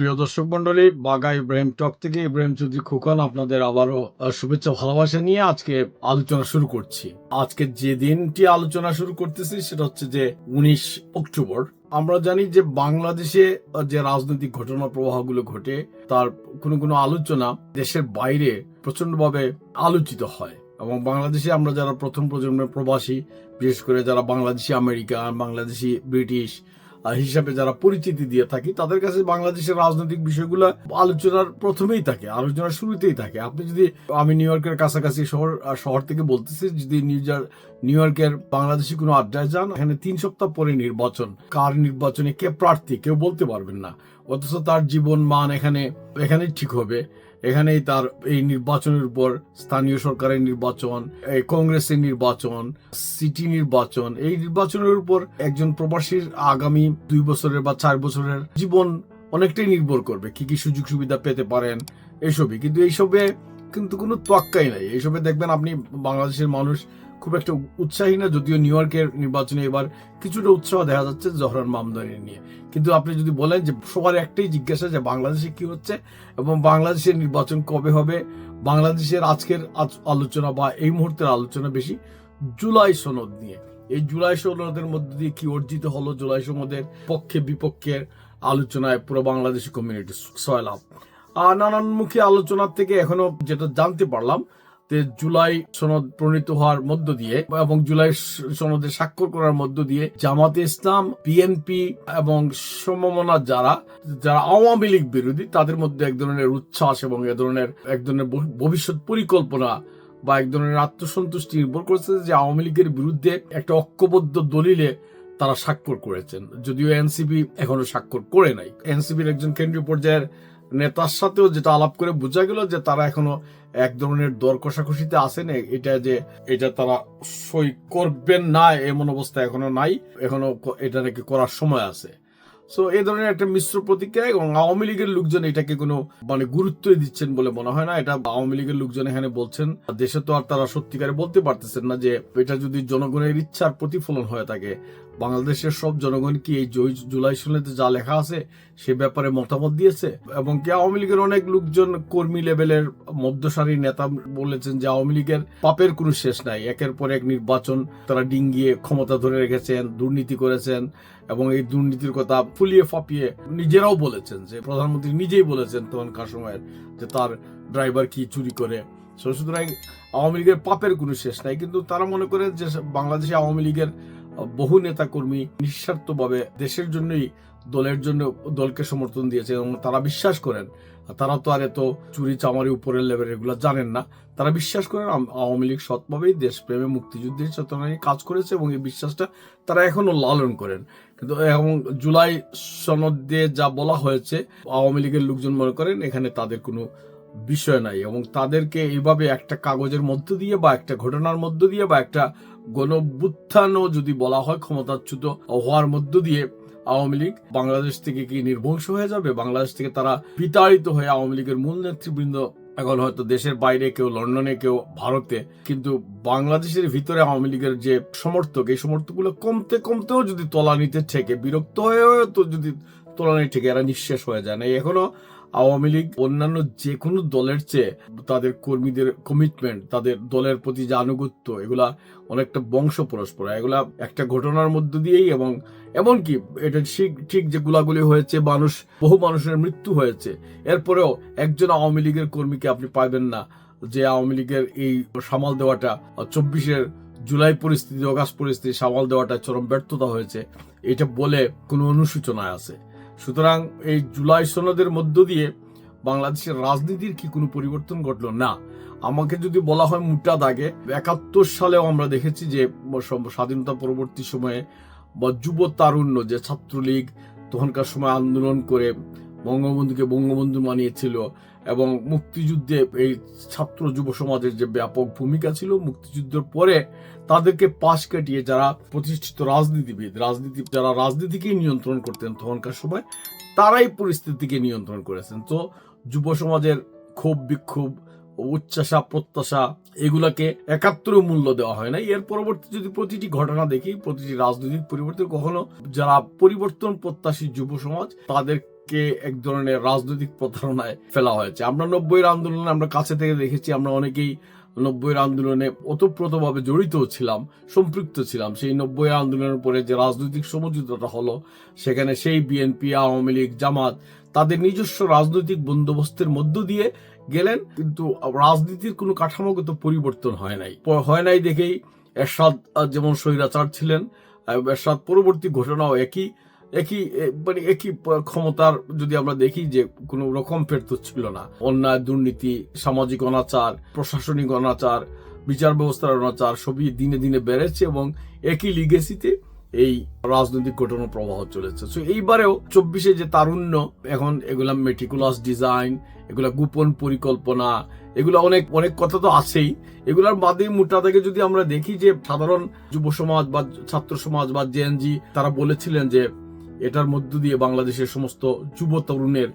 প্রিয় দর্শক মন্ডলী বাগা ইব্রাহিম টক থেকে ইব্রাহিম চৌধুরী খোকন আপনাদের আবারও শুভেচ্ছা ভালোবাসা নিয়ে আজকে আলোচনা শুরু করছি। আজকে যে দিনটি আলোচনা শুরু করতেছি সেটা হচ্ছে যে উনিশ অক্টোবর। আমরা জানি যে বাংলাদেশে যে রাজনৈতিক ঘটনা প্রবাহগুলো ঘটে, তার কোনো কোনো আলোচনা দেশের বাইরে প্রচন্ডভাবে আলোচিত হয়। এবং বাংলাদেশে আমরা যারা প্রথম প্রজন্মের প্রবাসী, বিশেষ করে যারা বাংলাদেশি আমেরিকান, বাংলাদেশি ব্রিটিশ হিসাবে যারা পরিচিতি দিয়ে থাকি, তাদের কাছে বাংলাদেশের রাজনৈতিক বিষয়গুলো আলোচনার প্রথমেই থাকে, আলোচনার শুরুতেই থাকে। আপনি যদি, আমি নিউ ইয়র্কের কাছাকাছি শহর শহর থেকে বলতেছি, যদি নিউ নিউ ইয়র্কের বাংলাদেশি কোনো আড্ডায় যান, এখানে তিন সপ্তাহ পরে নির্বাচন, কার নির্বাচনে কে প্রার্থী, কেউ বলতে পারবেন না। অথচ তার জীবন, মান এখানে, এখানেই ঠিক হবে। এখানেই তার এই নির্বাচনের উপর স্থানীয় সরকারের নির্বাচন, এই কংগ্রেসের নির্বাচন, সিটি নির্বাচন, এই নির্বাচনের উপর একজন প্রবাসীর আগামী দুই বছরের বা চার বছরের জীবন অনেকটাই নির্ভর করবে। কি কি সুযোগ সুবিধা পেতে পারেন এইসবই কিন্তু এইসবে কিন্তু কোনো তোয়াক্কাই নাই। এইসবে দেখবেন আপনি বাংলাদেশের মানুষ খুব একটা উৎসাহী না, যদিও নিউ ইয়র্কের নির্বাচনে এবার কিছুটা উৎসাহ দেখা যাচ্ছে জহরান মামদানি নিয়ে। কিন্তু আপনি যদি বলেন যে সবার একটাই জিজ্ঞাসা যে বাংলাদেশে কি হচ্ছে এবং বাংলাদেশের নির্বাচন কবে হবে, বাংলাদেশের আজকের আলোচনা বা এই মুহূর্তের আলোচনা বেশি জুলাই সনদ নিয়ে। এই জুলাই সনদের মধ্যে দিয়ে কি অর্জিত হলো? জুলাই সনদের পক্ষে বিপক্ষের আলোচনায় পুরো বাংলাদেশি কমিউনিটি সয়লাভ আর নানানমুখী আলোচনার থেকে এখনও যেটা জানতে পারলাম জুলাই সনদ প্রণীত হওয়ার মধ্য দিয়ে এবং জুলাই সনদে স্বাক্ষর করার মধ্য দিয়ে জামাতে ইসলাম বিএনপি এবং সমমনা যারা যারা আওয়ামী লীগ বিরোধী, তাদের মধ্যে এক ধরনের উচ্ছ্বাস এবং এ ধরনের, এক ধরনের ভবিষ্যৎ পরিকল্পনা বা এক ধরনের আত্মসন্তুষ্টি নির্ভর করেছে যে আওয়ামী লীগের বিরুদ্ধে একটা ঐক্যবদ্ধ দলিলে তারা স্বাক্ষর করেছেন। যদিও এনসিপি এখনও স্বাক্ষর করে নাই। এনসিপির একজন কেন্দ্রীয় পর্যায়ের নেতার সাথেও যেটা আলাপ করে বোঝা গেল যে তারা এখনও এক ধরনের দর কষাকষিতে আছেন। এ- এটা যে এটা তারা সই করবেন না, এমন অবস্থা এখনও নাই। এখনও এটা নাকি করার সময় আছে। সো এই ধরনের একটা মিশ্র প্রতিক্রিয়া এবং আওয়ামী লীগের লোকজন এটাকে কোনো মানে গুরুত্বই দিচ্ছেন বলে মনে হয় না। এটা আওয়ামী লীগের লোকজন এখানে বলছেন, দেশে তো আর তারা সত্যিকারে বলতে পারতেছেন না যে এটা যদি জনগণের ইচ্ছার প্রতিফলন হয়ে থাকে বাংলাদেশের সব জনগণ কি এই জুলাই শুনেতে যা লেখা আছে সে ব্যাপারে মতামত দিয়েছে? এবং কি আওয়ামী লীগের অনেক লোকজন কর্মী লেভেলের মধ্যসারির নেতা বলেছেন যে আওয়ামী লীগের পাপের কোনো শেষ নাই। একের পর এক নির্বাচন তারা ডিঙ্গিয়ে ক্ষমতা ধরে রেখেছেন, দুর্নীতি করেছেন এবং এই দুর্নীতির কথা ফুলিয়ে ফাপিয়ে নিজেরাও বলেছেন যে, প্রধানমন্ত্রী নিজেই বলেছেন তখনকার সময়ের যে তার ড্রাইভার কি চুরি করে। সুতরাং আওয়ামী লীগের পাপের কোনো শেষ নাই। কিন্তু তারা মনে করে যে বাংলাদেশে আওয়ামী লীগের বহু নেতা কর্মী নিঃস্বার্থভাবে দেশের জন্যই, দলের জন্য দলকে সমর্থন দিয়েছে এবং তারা বিশ্বাস করেন। তারা তো আর এত চুরি চামারি উপরের লেভেল এগুলো জানেন না। তারা বিশ্বাস করেন আওয়ামী লীগ সৎভাবেই দেশপ্রেমে মুক্তিযুদ্ধের চেতনা নিয়ে কাজ করেছে এবং এই বিশ্বাসটা তারা এখনও লালন করেন। কিন্তু এবং জুলাই সনদ দিয়ে যা বলা হয়েছে, আওয়ামী লীগের লোকজন মনে করেন এখানে তাদের কোনো বিষয় নাই এবং তাদেরকে এইভাবে একটা কাগজের মধ্য দিয়ে বা একটা ঘটনার মধ্য দিয়ে বা একটা গণবুত্থানও যদি বলা হয় ক্ষমতাচ্যুত হওয়ার মধ্য দিয়ে, আওয়ামী লীগ বাংলাদেশ থেকে কি নির্বংশ হয়ে যাবে? বাংলাদেশ থেকে তারা বিতাড়িত হয়ে আওয়ামী লীগের মূল নেতৃবৃন্দ। এখন হয়তো দেশের বাইরে কেউ, লন্ডনে কেউ, ভারতে। কিন্তু বাংলাদেশের ভিতরে আওয়ামী লীগের যে সমর্থক, এই সমর্থকগুলো কমতে কমতেও যদি তলানিতে ঠেকে, বিরক্ত হয়েও তো যদি তলানি ঠেকে, এরা নিঃশেষ হয়ে যায় না। এখনও আওয়ামী লীগ অন্যান্য যে কোনো দলের চেয়ে তাদের কর্মীদের কমিটমেন্ট তাদের দলের প্রতি যে আনুগত্য, এগুলা অনেকটা বংশ পরস্পর। এগুলা একটা ঘটনার মধ্য দিয়েই এবং এমনকি এটা ঠিক ঠিক যে গুলাগুলি হয়েছে, মানুষ, বহু মানুষের মৃত্যু হয়েছে, এরপরেও একজন আওয়ামী লীগের কর্মীকে আপনি পাবেন না যে আওয়ামী লীগের এই সামাল দেওয়াটা, চব্বিশের জুলাই পরিস্থিতি, অগাস্ট পরিস্থিতি সামাল দেওয়াটা চরম ব্যর্থতা হয়েছে, এটা বলে কোনো অনুসূচনায় আছে। সুতরাং এই জুলাই সনদের মধ্য দিয়ে বাংলাদেশের রাজনীতির কি কোনো পরিবর্তন ঘটল? না। আমাকে যদি বলা হয় মোটা দাগে, একাত্তর সালেও আমরা দেখেছি যে সব- স্বাধীনতা পরবর্তী সময়ে বা যুব তারুণ্য যে ছাত্রলীগ তখনকার সময় আন্দোলন করে বঙ্গবন্ধুকে বঙ্গবন্ধু মানিয়েছিল এবং মুক্তিযুদ্ধে এই ছাত্র যুব সমাজের যে ব্যাপক ভূমিকা ছিল মুক্তিযুদ্ধের পরে তাদেরকে পাশ কাটিয়ে যারা প্রতিষ্ঠিত রাজনীতিবিদ, রাজনীতি যারা রাজনীতিকেই নিয়ন্ত্রণ করতেন তখনকার সময়, তারাই পরিস্থিতিকে নিয়ন্ত্রণ করেছেন। তো যুব সমাজের ক্ষোভ, বিক্ষোভ উচ্চাসা প্রত্যাশা এগুলাকে একাত্তরে মূল্য দেওয়া হয় না এর পরবর্তী যদি প্রতিটি ঘটনা দেখি, প্রতিটি রাজনৈতিক পরিবর্তন, কখনো যারা পরিবর্তন প্রত্যাশী যুব সমাজ, তাদের কে এক ধরনের রাজনৈতিক প্রতারণায় ফেলা হয়েছে। আমরা নব্বইয়ের আন্দোলনে আমরা কাছে থেকে দেখেছি, আমরা অনেকেই নব্বইয়ের আন্দোলনে ওতপ্রোতভাবে জড়িত ছিলাম, সম্পৃক্ত ছিলাম। সেই নব্বই আন্দোলনের পরে যে রাজনৈতিক সমঝোতাটা হলো, সেখানে সেই বিএনপি, আওয়ামী লীগ, জামাত তাদের নিজস্ব রাজনৈতিক বন্দোবস্তের মধ্য দিয়ে গেলেন, কিন্তু রাজনীতির কোনো কাঠামোগত পরিবর্তন হয় নাই। হয় নাই দেখেই এরশাদ যেমন স্বৈরাচার ছিলেন এরশাদ পরবর্তী ঘটনাও একই। একই মানে একই ক্ষমতার যদি আমরা দেখি যে কোনো রকম ফেরত ছিল না। অন্যায়, দুর্নীতি, সামাজিক অনাচার, প্রশাসনিক অনাচার, বিচার ব্যবস্থার অনাচার, সবই দিনে দিনে বেড়েছে এবং একই লিগেসিতে এই রাজনৈতিক ঘটনা প্রবাহ চলেছে। তো এইবারেও চব্বিশে যে তারুণ্য, এখন এগুলা মেটিকুলাস ডিজাইন এগুলা গোপন পরিকল্পনা, এগুলো অনেক অনেক কথা তো আছেই। এগুলার বাদে মোটা থেকে যদি আমরা দেখি যে সাধারণ যুব সমাজ বা ছাত্র সমাজ বা জেএনজি তারা বলেছিলেন যে এটার মধ্য দিয়ে বাংলাদেশের সমস্ত যুব তরুণের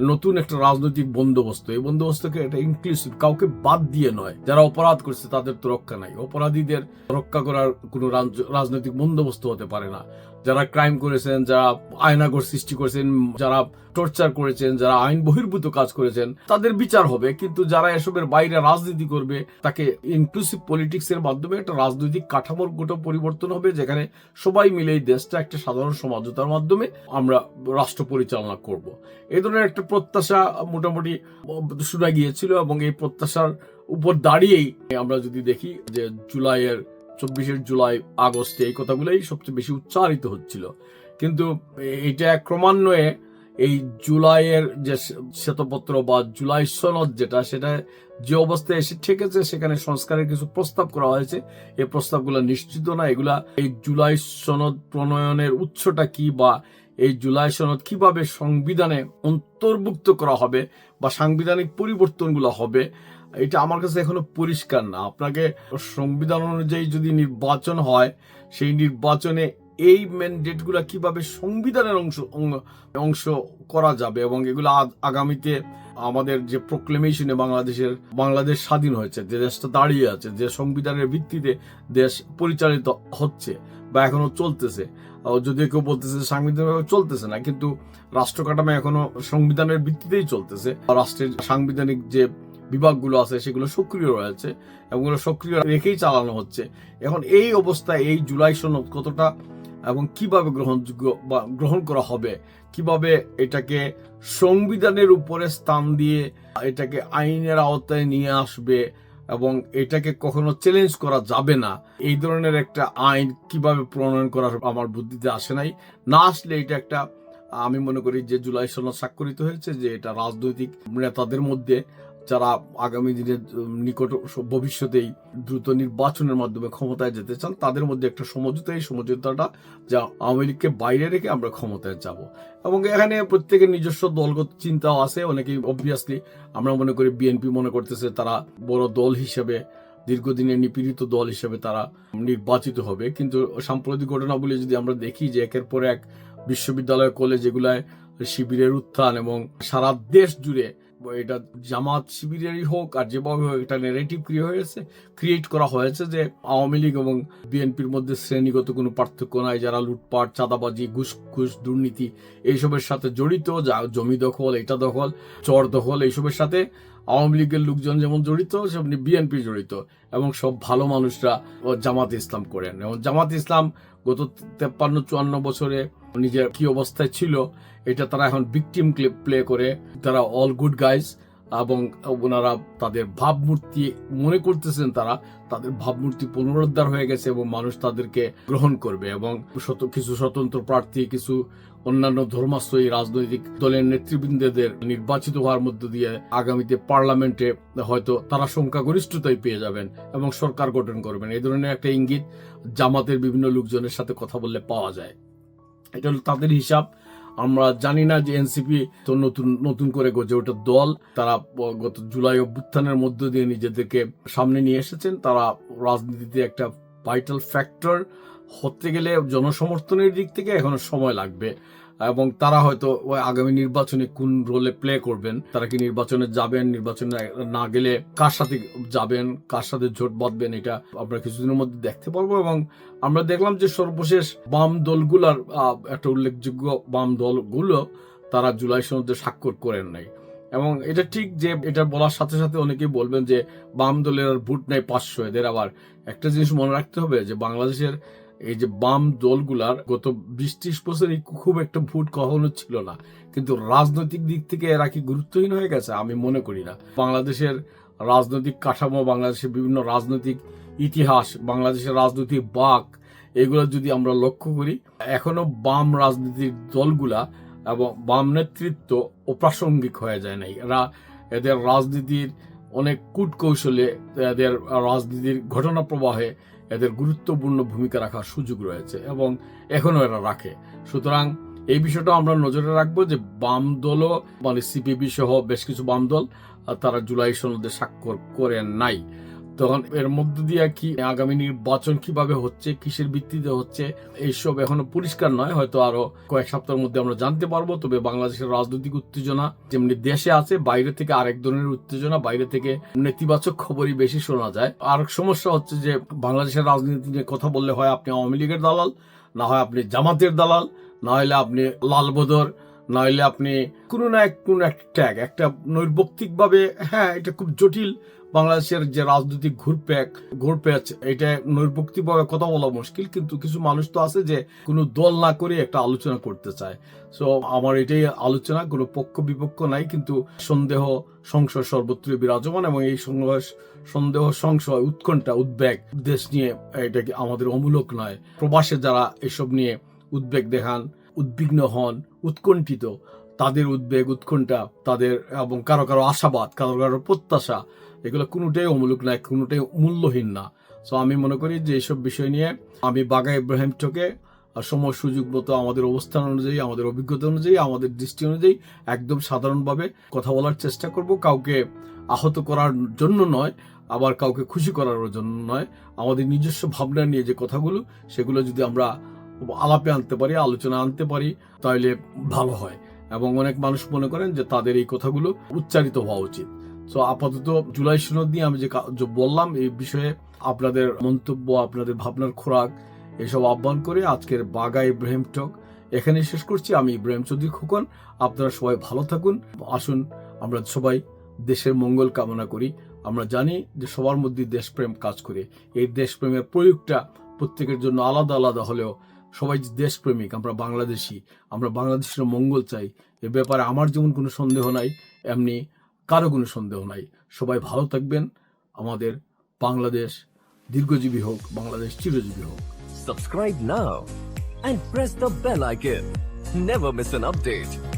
নতুন একটা রাজনৈতিক বন্দোবস্ত। এই বন্দোবস্তকে এটা ইনক্লুসিভ কাউকে বাদ দিয়ে নয়। যারা অপরাধ করছে, তাদের তো রক্ষা নাই। অপরাধীদের রক্ষা করার কোনো রাজ- রাজনৈতিক বন্দোবস্ত হতে পারে না। যারা ক্রাইম করেছেন, যারা আয়নাগর সৃষ্টি করেছেন, যারা টর্চার করেছেন, যারা আইন বহির্ভূত কাজ করেছেন, তাদের বিচার হবে। কিন্তু যারা এসবের বাইরে রাজনীতি করবে, তাকে ইনক্লুসিভ পলিটিক্স এর মাধ্যমে একটা রাজনৈতিক কাঠামোর গোটা পরিবর্তন হবে, যেখানে সবাই মিলে এই দেশটা একটা সাধারণ সমাজতার মাধ্যমে আমরা রাষ্ট্র পরিচালনা করব। এই ধরনের একটা প্রত্যাশা মোটামুটি শোনা গিয়েছিল এবং এই প্রত্যাশার উপর দাঁড়িয়েই আমরা যদি দেখি যে জুলাইয়ের চব্বিশের জুলাই, আগস্টে এই কথাগুলোই সবচেয়ে বেশি উচ্চারিত হচ্ছিল। কিন্তু এটা ক্রমান্বয়ে এই জুলাইয়ের যে শ্বেতপত্র বা জুলাই সনদ যেটা, সেটা যে অবস্থায় এসে ঠেকেছে, সেখানে সংস্কারের কিছু প্রস্তাব করা হয়েছে। এই প্রস্তাবগুলো নিশ্চিত না, এগুলা এই জুলাই সনদ প্রণয়নের উৎসটা কি বা এই জুলাই সনদ কীভাবে সংবিধানে অন্তর্ভুক্ত করা হবে বা সাংবিধানিক পরিবর্তনগুলো হবে এটা আমার কাছে এখনও পরিষ্কার না। আপনাকে সংবিধান অনুযায়ী যদি নির্বাচন হয়, সেই নির্বাচনে এই ম্যান্ডেটগুলো কীভাবে সংবিধানের অংশ অংশ করা যাবে এবং এগুলো আগামীতে আমাদের যে প্রোক্লেমেশনে বাংলাদেশের, বাংলাদেশ স্বাধীন হয়েছে, যে দেশটা দাঁড়িয়ে আছে, যে সংবিধানের ভিত্তিতে দেশ পরিচালিত হচ্ছে বা এখনও চলতেছে। যদিও কেউ বলতেছে সাংবিধানিক চলতেছে না, কিন্তু রাষ্ট্র কাঠামো এখনও সংবিধানের ভিত্তিতেই চলতেছে। রাষ্ট্রের সাংবিধানিক যে বিভাগগুলো আছে, সেগুলো সক্রিয় রয়েছে এবং সক্রিয় রেখেই চালানো হচ্ছে। এখন এই অবস্থায় এই জুলাই সনদ কতটা এবং কীভাবে গ্রহণযোগ্য বা গ্রহণ করা হবে, কীভাবে এটাকে সংবিধানের উপরে স্থান দিয়ে এটাকে আইনের আওতায় নিয়ে আসবে এবং এটাকে কখনো চ্যালেঞ্জ করা যাবে না, এই ধরনের একটা আইন কীভাবে প্রণয়ন করার আমার বুদ্ধিতে আসে নাই। না আসলে এটা একটা, আমি মনে করি যে জুলাই সনদ স্বাক্ষরিত হয়েছে, যে এটা রাজনৈতিক নেতাদের মধ্যে যারা আগামী দিনের নিকট ভবিষ্যতেই দ্রুত নির্বাচনের মাধ্যমে ক্ষমতায় যেতে চান, তাদের মধ্যে একটা সমঝোতা, এই সমঝোতাটা যা আওয়ামী লীগকে বাইরে রেখে আমরা ক্ষমতায় যাব। এবং এখানে প্রত্যেকের নিজস্ব দলগত চিন্তাও আছে, অনেকেই অবভিয়াসলি আমরা মনে করি বিএনপি মনে করতেছে তারা বড় দল হিসেবে, দীর্ঘদিনের নিপীড়িত দল হিসেবে তারা নির্বাচিত হবে। কিন্তু সাম্প্রতিক ঘটনাবলী যদি আমরা দেখি যে একের পর এক বিশ্ববিদ্যালয়, কলেজ এগুলায় শিবিরের উত্থান এবং সারা দেশ জুড়ে এটা জামাত শিবিরেরই হোক আর যেভাবে হোক, এটা নেগেটিভ ক্রিয়েট হয়েছে ক্রিয়েট করা হয়েছে যে আওয়ামী লীগ এবং বিএনপির মধ্যে শ্রেণীগত কোনো পার্থক্য নাই, যারা লুটপাট, চাঁদাবাজি ঘুষ ঘুষ দুর্নীতি এইসবের সাথে জড়িত, যা জমি দখল, এটা দখল, চর দখল, এইসবের সাথে আওয়ামী লীগের লোকজন যেমন জড়িত, সেমনি বিএনপি জড়িত এবং সব ভালো মানুষরা জামাত ইসলাম করেন এবং জামাত ইসলাম গত তেপ্পান্ন, চুয়ান্ন বছরে নিজের কি অবস্থায় ছিল, এটা তারা এখন ভিকটিম প্লে করে। তারা অল গুড গাইজ এবং ওনারা তাদের ভাবমূর্তি মনে করতেছেন তারা, তাদের ভাবমূর্তি পুনরুদ্ধার হয়ে গেছে এবং মানুষ তাদেরকে গ্রহণ করবে এবং কিছু স্বতন্ত্র প্রার্থী, কিছু অন্যান্য ধর্মাশ্রয়ী রাজনৈতিক দলের নেতৃবৃন্দদের নির্বাচিত হওয়ার মধ্য দিয়ে আগামীতে পার্লামেন্টে হয়তো তারা সংখ্যাগরিষ্ঠতাই পেয়ে যাবেন এবং সরকার গঠন করবেন। এই ধরনের একটা ইঙ্গিত জামাতের বিভিন্ন লোকজনের সাথে কথা বললে পাওয়া যায়। এটা হলো তাদের হিসাব। আমরা জানি না যে এনসিপি তো নতুন নতুন করে গজে ওঠা দল। তারা গত জুলাই অভ্যুত্থানের মধ্য দিয়ে নিজেদেরকে সামনে নিয়ে এসেছেন। তারা রাজনীতিতে একটা ভাইটাল ফ্যাক্টর হতে গেলে জনসমর্থনের দিক থেকে এখনও সময় লাগবে। এবং তারা হয়তো ওই আগামী নির্বাচনে কোন রোলে প্লে করবেন, তারা কি নির্বাচনে যাবেন, নির্বাচনে না গেলে কার সাথে যাবেন, কার সাথে জোট বাঁধবেন, এটা আমরা কিছুদিনের মধ্যে দেখতে পারব এবং আমরা দেখলাম যে সর্বশেষ বাম দলগুলার একটা উল্লেখযোগ্য বাম দলগুলো তারা জুলাই সনদে স্বাক্ষর করেন নাই। এবং এটা ঠিক যে এটা বলার সাথে সাথে অনেকেই বলবেন যে বাম দলের ভোট নাই পাঁচশো, এদের আবার একটা জিনিস মনে রাখতে হবে যে বাংলাদেশের এই যে বাম দলগুলার গত বিশ ত্রিশ বছরে খুব একটা ভোট কখনো ছিল না। কিন্তু রাজনৈতিক দিক থেকে এরা কি গুরুত্বহীন হয়ে গেছে? আমি মনে করি না। বাংলাদেশের রাজনৈতিক কাঠামো, বাংলাদেশের বিভিন্ন রাজনৈতিক ইতিহাস, বাংলাদেশের রাজনৈতিক বাক, এগুলো যদি আমরা লক্ষ্য করি, এখনও বাম রাজনীতির দলগুলা এবং বাম নেতৃত্ব অপ্রাসঙ্গিক হয়ে যায় নাই। এরা এদের রাজনীতির অনেক কূটকৌশলে এদের রাজনীতির ঘটনা প্রবাহে এদের গুরুত্বপূর্ণ ভূমিকা রাখার সুযোগ রয়েছে এবং এখনও এরা রাখে। সুতরাং এই বিষয়টা আমরা নজরে রাখব যে বাম দলও মানে সিপিবি সহ বেশ কিছু বাম দল তারা জুলাই সনদে স্বাক্ষর করেন নাই। তখন এর মধ্য দিয়ে কি আগামী নির্বাচন কীভাবে হচ্ছে, কিসের ভিত্তিতে হচ্ছে, এইসব এখনও পরিষ্কার নয়। হয়তো আরও কয়েক সপ্তাহের মধ্যে আমরা জানতে পারব। তবে বাংলাদেশের রাজনৈতিক উত্তেজনা যেমনি দেশে আছে, বাইরে থেকে আরেক ধরনের উত্তেজনা, বাইরে থেকে নেতিবাচক খবরই বেশি শোনা যায়। আর সমস্যা হচ্ছে যে বাংলাদেশের রাজনীতি নিয়ে কথা বললে হয় আপনি আওয়ামী লীগের দালাল, না হয় আপনি জামাতের দালাল, না হলে আপনি লালবদর না হলে আপনি কোনো না এক, কোনো একটা ট্যাগ একটা নৈর্বক্তিক ভাবে হ্যাঁ এটা খুব জটিল বাংলাদেশের যে রাজনৈতিক ঘুরপ্যাক ঘুরপ্যাচ এটা নৈর্বক্তিক ভাবে কথা বলা মুশকিল, কিন্তু কিছু মানুষ তো আছে যে কোনো দল না করে একটা আলোচনা করতে চায়। সো আমার এটাই আলোচনা, কোনো পক্ষ বিপক্ষ নাই, কিন্তু সন্দেহ সংশয় সর্বত্র বিরাজমান এবং এই সংঘর্ষ সন্দেহ সংশয়, উৎকণ্ঠা, উদ্বেগ দেশ নিয়ে এটা আমাদের অমূলক নয়। প্রবাসে যারা এসব নিয়ে উদ্বেগ দেখান উদ্বিগ্ন হন, উৎকণ্ঠিত। তাদের উদ্বেগ, উৎকণ্ঠা, তাদের এবং কারও কারও আশাবাদ, কারও কারও প্রত্যাশা, এগুলো কোনোটাই অমূলক নয়, কোনোটাই মূল্যহীন না। সো আমি মনে করি যে এইসব বিষয় নিয়ে আমি বাগা ইব্রাহিম চোখে সময় সুযোগ মতো আমাদের অবস্থান অনুযায়ী, আমাদের অভিজ্ঞতা অনুযায়ী, আমাদের দৃষ্টি অনুযায়ী একদম সাধারণভাবে কথা বলার চেষ্টা করব। কাউকে আহত করার জন্য নয়, আবার কাউকে খুশি করার জন্য নয়। আমাদের নিজস্ব ভাবনা নিয়ে যে কথাগুলো, সেগুলো যদি আমরা আলাপে আনতে পারি, আলোচনা আনতে পারি তাহলে ভালো হয়। এবং অনেক মানুষ মনে করেন যে তাদের এই কথাগুলো উচ্চারিত হওয়া উচিত। সো আপাতত জুলাই সনদ নিয়ে আমি যে যে বললাম, এই বিষয়ে আপনাদের মন্তব্য, আপনাদের ভাবনার খোরাক, এসব আহ্বান করে আজকের বাগা ইব্রাহিম টক এখানে শেষ করছি। আমি ইব্রাহিম চৌধুরী খোকন, আপনারা সবাই ভালো থাকুন। আসুন, আমরা সবাই দেশের মঙ্গল কামনা করি। আমরা জানি যে সবার মধ্যে দেশপ্রেম কাজ করে। এই দেশপ্রেমের প্রয়োগটা প্রত্যেকের জন্য আলাদা আলাদা হলেও সবাই দেশপ্রেমিক, আমরা বাংলাদেশি, আমরা বাংলাদেশের মঙ্গল চাই, এ ব্যাপারে আমার যেমন কোনো সন্দেহ নাই, এমনি কারও কোনো সন্দেহ নাই সবাই ভালো থাকবেন, আমাদের বাংলাদেশ দীর্ঘজীবী হোক, বাংলাদেশ চিরজীবী হোক subscribe now and press the bell icon. Never miss an update.